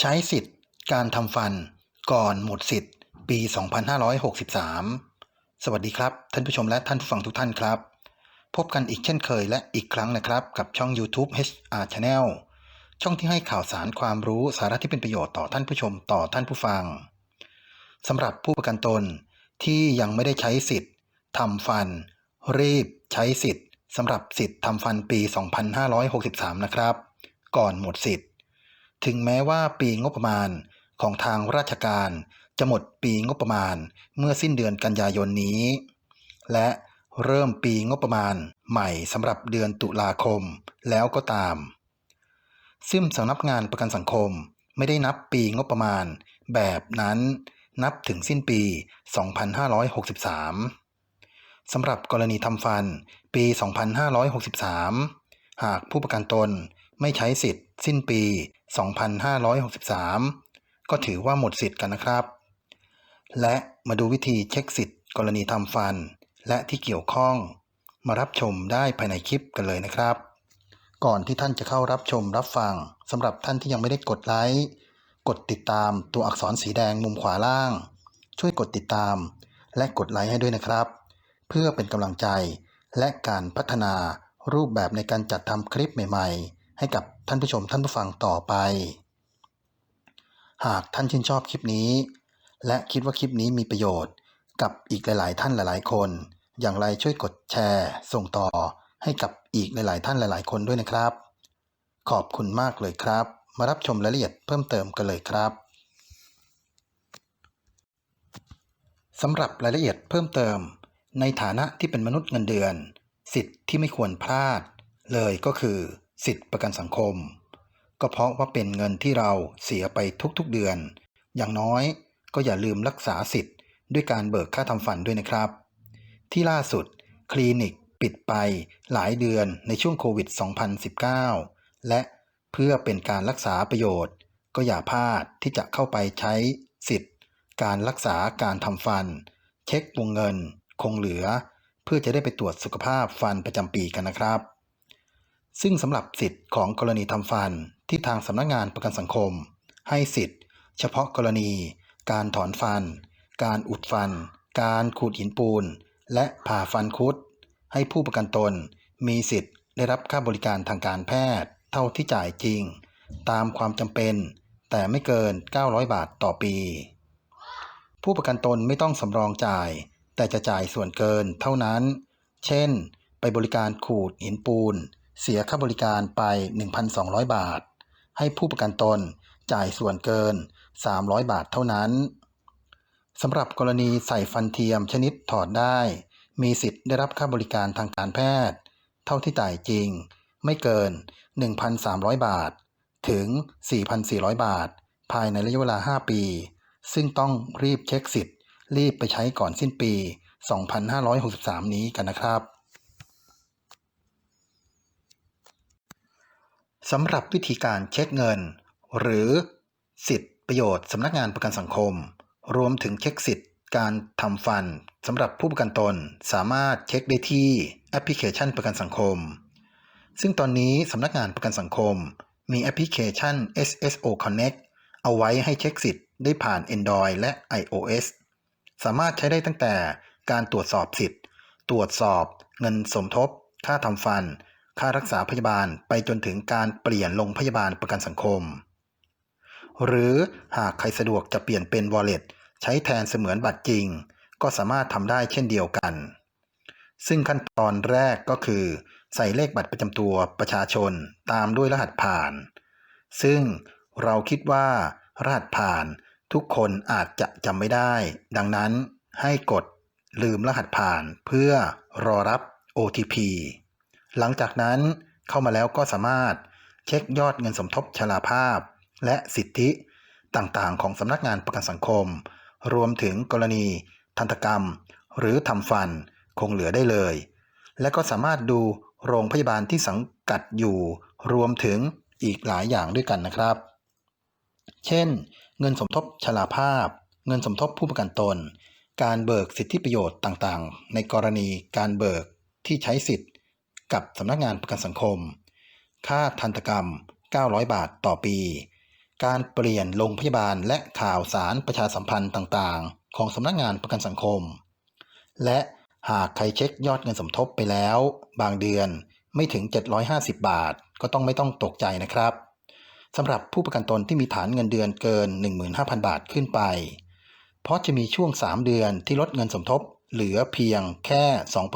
ใช้สิทธิ์การทำฟันก่อนหมดสิทธิ์ ปี 2563 สวัสดีครับ ท่านผู้ชมและท่านผู้ฟังทุกท่านครับ พบกันอีกเช่นเคยและอีกครั้งนะครับ กับช่อง YouTube HR Channel ช่องที่ให้ข่าวสารความรู้สาระที่เป็นประโยชน์ต่อท่านผู้ชมต่อท่านผู้ฟังสำหรับผู้ประกันตนที่ยังไม่ได้ใช้สิทธิ์ทำฟัน รีบใช้สิทธิ์สำหรับสิทธิ์ทำฟันปี 2563 นะครับ ก่อนหมดสิทธิ์ ถึงแม้ว่าปีงบประมาณของทางราชการจะหมดปีงบประมาณเมื่อสิ้นเดือนกันยายนนี้ และเริ่มปีงบประมาณใหม่สำหรับเดือนตุลาคมแล้วก็ตาม ซึ่งสำนักงานประกันสังคมไม่ได้นับปีงบประมาณแบบนั้นนับถึงสิ้นปี 2563 สำหรับกรณีทำฟันปี 2563 หากผู้ประกันตนไม่ใช้สิทธิ์ สิ้นปี 2563 ก็ถือว่าหมดสิทธิ์กันนะครับ และมาดูวิธีเช็คสิทธิ์กรณีทำฟัน และที่เกี่ยวข้อง มารับชมได้ภายในคลิปกันเลยนะครับ ก่อนที่ท่านจะเข้ารับชมรับฟังสำหรับท่านที่ยังไม่ได้กดไลค์กดติดตามตัวอักษรสีแดงมุมขวาล่าง ช่วยกดติดตาม และกดไลค์ให้ด้วยนะครับ เพื่อเป็นกำลังใจและการพัฒนารูปแบบในการจัดทำคลิปใหม่ ๆ ให้กับ ท่านผู้ชมท่านผู้ฟังต่อไป หากท่านชื่นชอบคลิปนี้ และคิดว่าคลิปนี้มีประโยชน์กับอีกหลาย ๆ ท่านหลาย ๆ คน อย่างไรช่วยกดแชร์ ส่งต่อให้กับอีกหลาย ๆ ท่านหลาย ๆ คนด้วยนะครับ ขอบคุณมากเลยครับ มารับชมรายละเอียดเพิ่มเติมกันเลยครับสำหรับรายละเอียดเพิ่มเติม ในฐานะที่เป็นมนุษย์เงินเดือน สิทธิ์ที่ไม่ควรพลาด เลยก็คือ สิทธิประกันสังคม ก็เพราะว่าเป็นเงินที่เราเสียไปทุกๆเดือน อย่างน้อยก็อย่าลืมรักษาสิทธิ์ด้วยการเบิกค่าทำฟันด้วยนะครับ ที่ล่าสุด คลินิกปิดไปหลายเดือนในช่วงโควิด 2019 และเพื่อเป็นการรักษาประโยชน์ ก็อย่าพลาดที่จะเข้าไปใช้สิทธิ์ การรักษาการทำฟัน เช็ควงเงิน คงเหลือ เพื่อจะได้ไปตรวจสุขภาพฟันประจำปีกันนะครับ ซึ่งสำหรับสิทธิ์ของกรณีทำฟันที่ทางสำนักงานประกันสังคม ให้สิทธิ์ เฉพาะกรณี การถอนฟัน การอุดฟัน การขูดหินปูน และผ่าฟันคุด ให้ผู้ประกันตนมีสิทธิ์ได้รับค่าบริการทางการแพทย์ เท่าที่จ่ายจริง ตามความจำเป็น แต่ไม่เกิน 900 บาทต่อปี ผู้ประกันตนไม่ต้องสำรองจ่าย แต่จะจ่ายส่วนเกินเท่านั้น เช่น ไปบริการขูดหินปูน เสียค่าบริการไป 1,200 บาท ให้ผู้ประกันตนจ่ายส่วนเกิน 300 บาทเท่านั้นสำหรับกรณีใส่ฟันเทียมชนิดถอดได้ มีสิทธิ์ได้รับค่าบริการทางการแพทย์ เท่าที่จ่ายจริง ไม่เกิน 1,300 บาท ถึง 4,400 บาท ภายในระยะเวลา 5 ปี ซึ่งต้องรีบเช็คสิทธิ์ รีบไปใช้ก่อนสิ้นปี 2563 นี้กันนะครับ สำหรับวิธีการเช็คเงิน หรือ สิทธิประโยชน์สำนักงานประกันสังคม รวมถึงเช็คสิทธิการทำฟันสำหรับผู้ประกันตนสามารถเช็คได้ที่แอปพลิเคชันประกันสังคม ซึ่งตอนนี้สำนักงานประกันสังคม มีแอปพลิเคชัน SSO Connect เอาไว้ให้เช็คสิทธิ์ได้ผ่าน Android และ iOS สามารถใช้ได้ตั้งแต่การตรวจสอบสิทธิ์ ตรวจสอบเงินสมทบ ค่าทำฟัน ค่ารักษาพยาบาลไปจนถึงการเปลี่ยนลงพยาบาลประกันสังคม หรือหากใครสะดวกจะเปลี่ยนเป็น Wallet ใช้แทนเสมือนบัตรจริง ก็สามารถทำได้เช่นเดียวกัน ซึ่งขั้นตอนแรกก็คือ ใส่เลขบัตรประจำตัวประชาชนตามด้วยรหัสผ่าน ซึ่งเราคิดว่ารหัสผ่านทุกคนอาจจะจำไม่ได้ ดังนั้นให้กดลืมรหัสผ่านเพื่อรอรับ OTP หลังจากนั้นเข้ามาแล้วก็สามารถเช็คยอดเงินสมทบชราภาพ และสิทธิต่างๆ ของสำนักงานประกันสังคม รวมถึงกรณี ทันตกรรม หรือทำฟันคงเหลือได้เลย และก็สามารถดูโรงพยาบาลที่สังกัดอยู่ รวมถึงอีกหลายอย่างด้วยกันนะครับ เช่น เงินสมทบชราภาพ เงินสมทบผู้ประกันตน การเบิกสิทธิประโยชน์ต่างๆ ในกรณีการเบิกที่ใช้สิทธิ์ กับสำนักงานประกันสังคม ค่าทันตกรรม 900 บาทต่อปี การเปลี่ยนโรงพยาบาลและข่าวสารประชาสัมพันธ์ต่างๆ ของสำนักงานประกันสังคม และหากใครเช็คยอดเงินสมทบไปแล้ว บางเดือนไม่ถึง 750 บาท ก็ต้องไม่ต้องตกใจนะครับสำหรับผู้ประกันตนที่มีฐานเงินเดือนเกิน 15,000 บาทขึ้นไป เพราะจะมีช่วง 3 เดือนที่ลดเงินสมทบเหลือเพียงแค่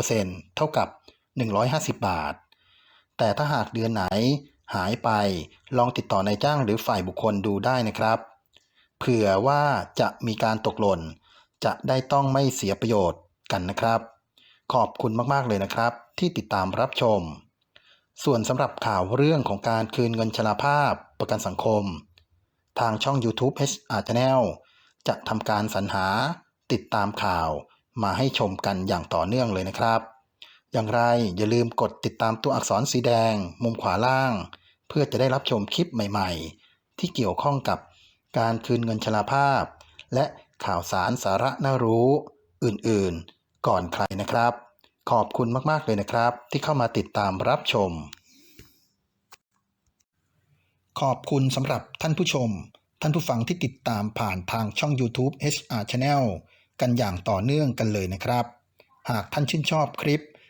2%เท่ากับ 150 บาท แต่ถ้าหากเดือนไหนหายไปลองติดต่อนายจ้างหรือฝ่ายบุคคลดูได้นะครับ เผื่อว่าจะมีการตกหล่น จะได้ต้องไม่เสียประโยชน์กันนะครับ ขอบคุณมาก ๆ เลยนะครับ ที่ติดตามรับชม ส่วนสำหรับข่าวเรื่องของการคืนเงินชราภาพประกันสังคม ทางช่อง YouTube HR Channel จะทำการสรรหาติดตามข่าวมาให้ชมกันอย่างต่อเนื่องเลยนะครับ อย่างไรอย่าลืมกดติดตามตัวอักษรสีแดง มุมขวาล่าง เพื่อจะได้รับชมคลิปใหม่ๆ ที่เกี่ยวข้องกับการคืนเงินชราภาพ และข่าวสารสาระน่ารู้ อื่นๆ ก่อนใครนะครับ ขอบคุณมากๆเลยนะครับ ที่เข้ามาติดตามรับชม ขอบคุณสำหรับท่านผู้ชม ท่านผู้ฟังที่ติดตามผ่านทางช่อง YouTube HR Channel กันอย่างต่อเนื่องกันเลยนะครับ หากท่านชื่นชอบคลิป